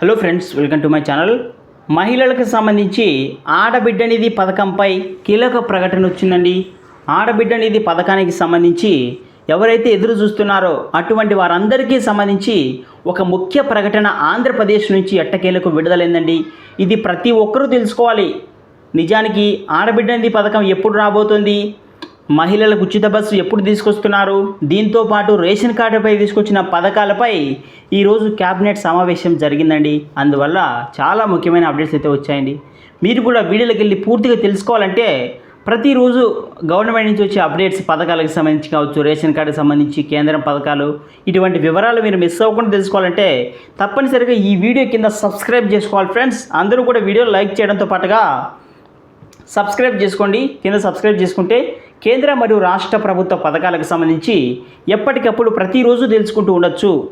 Hello friends welcome to my channel మహిళలకు సంబంధించి ఆడబిడ్డ నిధి పథకంపై కీలక ప్రకటన వచ్చిందండి. ఆడబిడ్డ నిధి పథకానికి సంబంధించి ఎవరైతే ఎదురు చూస్తున్నారో అటువంటి వారందరికీ సంబంధించి ఒక ముఖ్య ప్రకటన ఆంధ్రప్రదేశ్ నుంచి ఎట్టకేలకు విడుదలైందండి. ఇది ప్రతి ఒక్కరూ తెలుసుకోవాలి. నిజానికి ఆడబిడ్డ నిధి పథకం ఎప్పుడు రాబోతుంది? మహిళలకు ఉచిత బస్సు ఎప్పుడు తీసుకొస్తున్నారు? దీంతో పాటు రేషన్ కార్డుపై తీసుకొచ్చిన పథకాలపై ఈరోజు క్యాబినెట్ సమావేశం జరిగిందండి. అందువల్ల చాలా ముఖ్యమైన అప్డేట్స్ అయితే వచ్చాయండి. మీరు కూడా వీడియోలోకి వెళ్ళి పూర్తిగా తెలుసుకోవాలంటే ప్రతిరోజు గవర్నమెంట్ నుంచి వచ్చే అప్డేట్స్ పథకాలకు సంబంధించి కావచ్చు రేషన్ కార్డుకి సంబంధించి కేంద్రం పథకాలు ఇటువంటి వివరాలు మీరు మిస్ అవ్వకుండా తెలుసుకోవాలంటే తప్పనిసరిగా ఈ వీడియో కింద సబ్స్క్రైబ్ చేసుకోవాలి ఫ్రెండ్స్. అందరూ కూడా వీడియో లైక్ చేయడంతో పాటుగా సబ్స్క్రైబ్ చేసుకోండి. కింద సబ్స్క్రైబ్ చేసుకుంటే కేంద్ర మరియు రాష్ట్ర ప్రభుత్వ పథకాలకు సంబంధించి ఎప్పటికప్పుడు ప్రతిరోజు తెలుసుకుంటూ ఉండొచ్చు.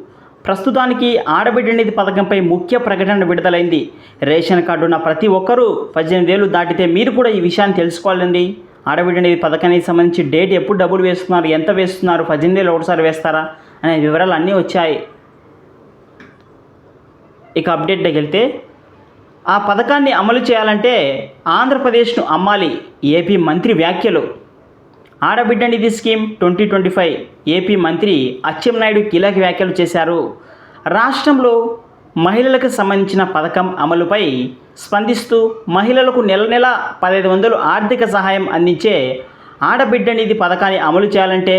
ప్రస్తుతానికి ఆడబిడ్డ నిధి పథకంపై ముఖ్య ప్రకటన విడుదలైంది. రేషన్ కార్డు ఉన్న ప్రతి ఒక్కరూ పద్దెనిమిది ఏళ్ళు దాటితే మీరు కూడా ఈ విషయాన్ని తెలుసుకోవాలండి. ఆడబిడ్డ నిధి పథకానికి సంబంధించి డేట్ ఎప్పుడు డబ్బులు వేస్తున్నారు ఎంత వేస్తున్నారు పద్దెనిమిది ఏళ్ళు ఒకసారి వేస్తారా అనే వివరాలు అన్నీ వచ్చాయి. ఇక అప్డేట్ వెళ్తే ఆ పథకాన్ని అమలు చేయాలంటే ఆంధ్రప్రదేశ్ను అమ్మాలి. ఏపీ మంత్రి వ్యాఖ్యలు. ఆడబిడ్డ నిధి scheme twenty twenty five AP మంత్రి అచ్చెన్నాయుడు కీలక వ్యాఖ్యలు చేశారు. రాష్ట్రంలో మహిళలకు సంబంధించిన పథకం అమలుపై స్పందిస్తూ మహిళలకు నెల నెల పదహైదు వందలు ఆర్థిక సహాయం అందించే ఆడబిడ్డ నిధి పథకాన్ని అమలు చేయాలంటే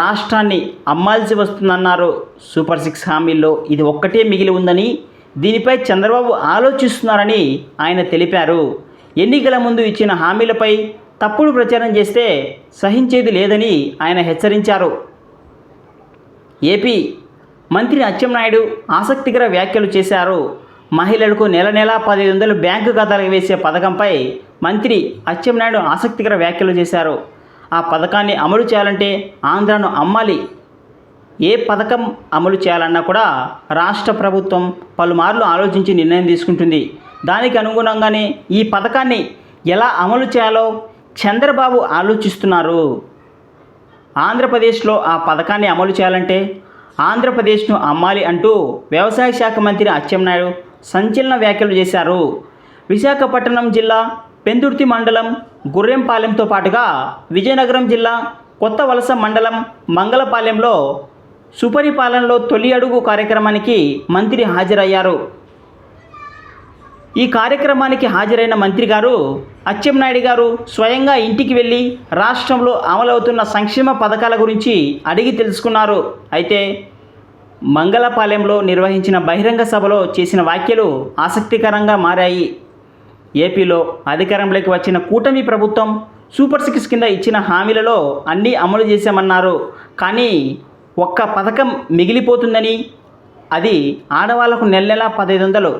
రాష్ట్రాన్ని అమ్మాల్సి వస్తుందన్నారు. సూపర్ సిక్స్ హామీల్లో ఇది ఒక్కటే మిగిలి ఉందని దీనిపై చంద్రబాబు ఆలోచిస్తున్నారని ఆయన తెలిపారు. ఎన్నికల ముందు ఇచ్చిన హామీలపై తప్పుడు ప్రచారం చేస్తే సహించేది లేదని ఆయన హెచ్చరించారు. ఏపీ మంత్రి అచ్చెన్నాయుడు ఆసక్తికర వ్యాఖ్యలు చేశారు. మహిళలకు నెల నెలా పదిహేను వందలు బ్యాంకు ఖాతాలకు వేసే పథకంపై మంత్రి అచ్చెన్నాయుడు ఆసక్తికర వ్యాఖ్యలు చేశారు. ఆ పథకాన్ని అమలు చేయాలంటే ఆంధ్రాను అమ్మాలి. ఏ పథకం అమలు చేయాలన్నా కూడా రాష్ట్ర ప్రభుత్వం పలుమార్లు ఆలోచించి నిర్ణయం తీసుకుంటుంది. దానికి అనుగుణంగానే ఈ పథకాన్ని ఎలా అమలు చేయాలో చంద్రబాబు ఆలోచిస్తున్నారు. ఆంధ్రప్రదేశ్లో ఆ పథకాన్ని అమలు చేయాలంటే ఆంధ్రప్రదేశ్ను అమ్మాలి అంటూ వ్యవసాయ శాఖ మంత్రి అచ్చెన్నాయుడు సంచలన వ్యాఖ్యలు చేశారు. విశాఖపట్నం జిల్లా పెందుర్తి మండలం గుర్రెంపాలెంతో పాటుగా విజయనగరం జిల్లా కొత్త వలస మండలం మంగళపాలెంలో సుపరిపాలనలో తొలి అడుగు కార్యక్రమానికి మంత్రి హాజరయ్యారు. ఈ కార్యక్రమానికి హాజరైన మంత్రి గారు అచ్చెన్నాయుడు గారు స్వయంగా ఇంటికి వెళ్ళి రాష్ట్రంలో అమలవుతున్న సంక్షేమ పథకాల గురించి అడిగి తెలుసుకున్నారు. అయితే మంగళపాలెంలో నిర్వహించిన బహిరంగ సభలో చేసిన వ్యాఖ్యలు ఆసక్తికరంగా మారాయి. ఏపీలో అధికారంలోకి వచ్చిన కూటమి ప్రభుత్వం సూపర్ సిక్స్ కింద ఇచ్చిన హామీలలో అన్నీ అమలు చేశామన్నారు. కానీ ఒక్క పథకం మిగిలిపోతుందని అది ఆడవాళ్ళకు నెల నెల పదహైదు వందలు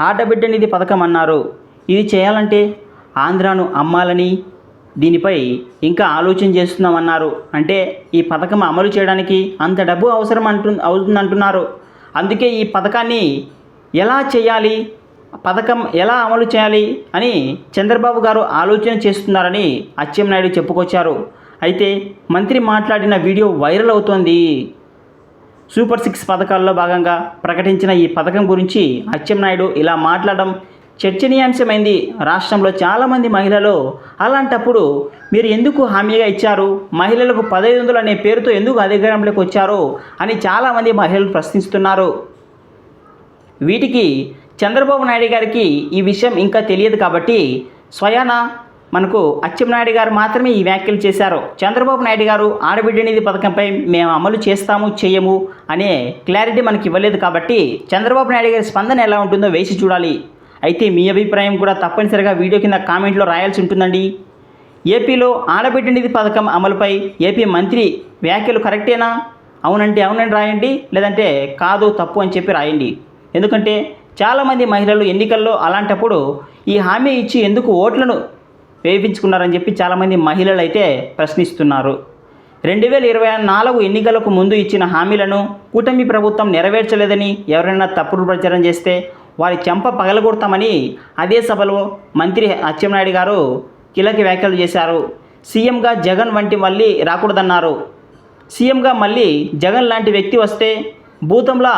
ఆడబిడ్డ నిధి పథకం అన్నారు. ఇది చేయాలంటే ఆంధ్రాను అమ్మాలని దీనిపై ఇంకా ఆలోచన చేస్తున్నామన్నారు. అంటే ఈ పథకం అమలు చేయడానికి అంత డబ్బు అవసరం అంటు అవుతుందంటున్నారు. అందుకే ఈ పథకాన్ని ఎలా చేయాలి? పథకం ఎలా అమలు చేయాలి? అని చంద్రబాబు గారు ఆలోచన చేస్తున్నారని అచ్చెన్నాయుడు చెప్పుకొచ్చారు. అయితే మంత్రి మాట్లాడిన వీడియో వైరల్ అవుతోంది. సూపర్ సిక్స్ పథకాల్లో భాగంగా ప్రకటించిన ఈ పథకం గురించి అచ్చెన్నాయుడు ఇలా మాట్లాడడం చర్చనీయాంశమైంది. రాష్ట్రంలో చాలామంది మహిళలు అలాంటప్పుడు మీరు ఎందుకు హామీగా ఇచ్చారు? మహిళలకు పదహైదు వందలు అనే పేరుతో ఎందుకు అధికారంలోకి వచ్చారు? అని చాలామంది మహిళలు ప్రశ్నిస్తున్నారు. వీటికి చంద్రబాబు నాయుడు గారికి ఈ విషయం ఇంకా తెలియదు కాబట్టి స్వయాన మనకు అచ్చెన్నాయుడు గారు మాత్రమే ఈ వ్యాఖ్యలు చేశారు. చంద్రబాబు నాయుడు గారు ఆడబిడ్డ నిధి పథకంపై మేము అమలు చేస్తాము చేయము అనే క్లారిటీ మనకి ఇవ్వలేదు కాబట్టి చంద్రబాబు నాయుడు గారి స్పందన ఎలా ఉంటుందో వేసి చూడాలి. అయితే మీ అభిప్రాయం కూడా తప్పనిసరిగా వీడియో కింద కామెంట్లో రాయాల్సి ఉంటుందండి. ఏపీలో ఆడబిడ్డ నిధి పథకం అమలుపై ఏపీ మంత్రి వ్యాఖ్యలు కరెక్టేనా? అవునంటే అవునండి రాయండి లేదంటే కాదు తప్పు అని చెప్పి రాయండి. ఎందుకంటే చాలామంది మహిళలు ఎన్నికల్లో అలాంటప్పుడు ఈ హామీ ఇచ్చి ఎందుకు ఓట్లను వేయించుకున్నారని చెప్పి చాలామంది మహిళలు అయితే ప్రశ్నిస్తున్నారు. రెండు వేల ఇరవై నాలుగు ఎన్నికలకు ముందు ఇచ్చిన హామీలను కూటమి ప్రభుత్వం నెరవేర్చలేదని ఎవరైనా తప్పుడు ప్రచారం చేస్తే వారి చెంప పగలగొడతామని అదే సభలో మంత్రి అచ్చెన్నాయుడు గారు కీలక వ్యాఖ్యలు చేశారు. సీఎంగా జగన్ వంటి మళ్ళీ రాకూడదన్నారు. సీఎంగా మళ్ళీ జగన్ లాంటి వ్యక్తి వస్తే భూతంలా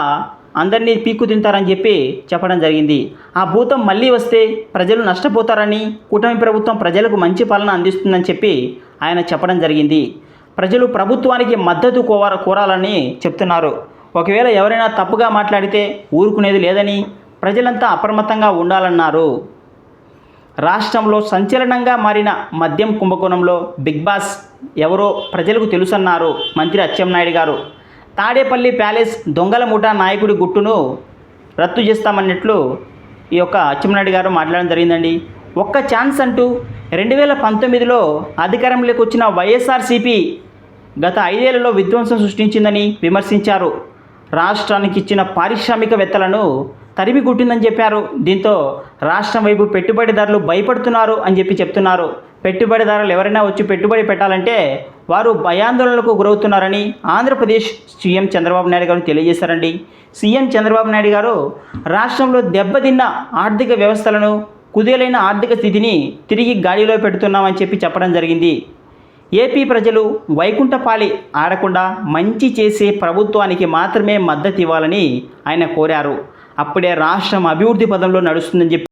అందరినీ పీక్కు తింటారని చెప్పి చెప్పడం జరిగింది. ఆ భూతం మళ్ళీ వస్తే ప్రజలు నష్టపోతారని కూటమి ప్రభుత్వం ప్రజలకు మంచి పాలన అందిస్తుందని చెప్పి ఆయన చెప్పడం జరిగింది. ప్రజలు ప్రభుత్వానికి మద్దతు కోర కోరాలని చెప్తున్నారు. ఒకవేళ ఎవరైనా తప్పుగా మాట్లాడితే ఊరుకునేది లేదని ప్రజలంతా అప్రమత్తంగా ఉండాలన్నారు. రాష్ట్రంలో సంచలనంగా మారిన మద్యం కుంభకోణంలో బిగ్ బాస్ ఎవరో ప్రజలకు తెలుసన్నారు మంత్రి అచ్చెన్నాయుడు గారు. తాడేపల్లి ప్యాలెస్ దొంగల ముఠా నాయకుడి గుట్టును రద్దు చేస్తామన్నట్లు ఈ యొక్క అచ్చెన్నాయుడు గారు మాట్లాడడం జరిగిందండి. ఒక్క ఛాన్స్ అంటూ రెండు వేల పంతొమ్మిదిలో అధికారంలోకి వచ్చిన వైఎస్ఆర్సీపీ గత ఐదేళ్ళలో విధ్వంసం సృష్టించిందని విమర్శించారు. రాష్ట్రానికి ఇచ్చిన పారిశ్రామికవేత్తలను తరిమి గుట్టిందని చెప్పారు. దీంతో రాష్ట్రం వైపు పెట్టుబడిదారులు భయపడుతున్నారు అని చెప్పి చెప్తున్నారు. పెట్టుబడిదారులు ఎవరైనా వచ్చి పెట్టుబడి పెట్టాలంటే వారు భయాందోళనలకు గురవుతున్నారని ఆంధ్రప్రదేశ్ సీఎం చంద్రబాబు నాయుడు గారు తెలియజేశారండి. సీఎం చంద్రబాబు నాయుడు గారు రాష్ట్రంలో దెబ్బతిన్న ఆర్థిక వ్యవస్థలను కుదేలైన ఆర్థిక స్థితిని తిరిగి గాడిలో పెడుతున్నామని చెప్పి చెప్పడం జరిగింది. ఏపీ ప్రజలు వైకుంఠపాలి ఆడకుండా మంచి చేసే ప్రభుత్వానికి మాత్రమే మద్దతు ఇవ్వాలని ఆయన కోరారు. అప్పుడే రాష్ట్రం అభివృద్ధి పదంలో నడుస్తుందని చెప్పి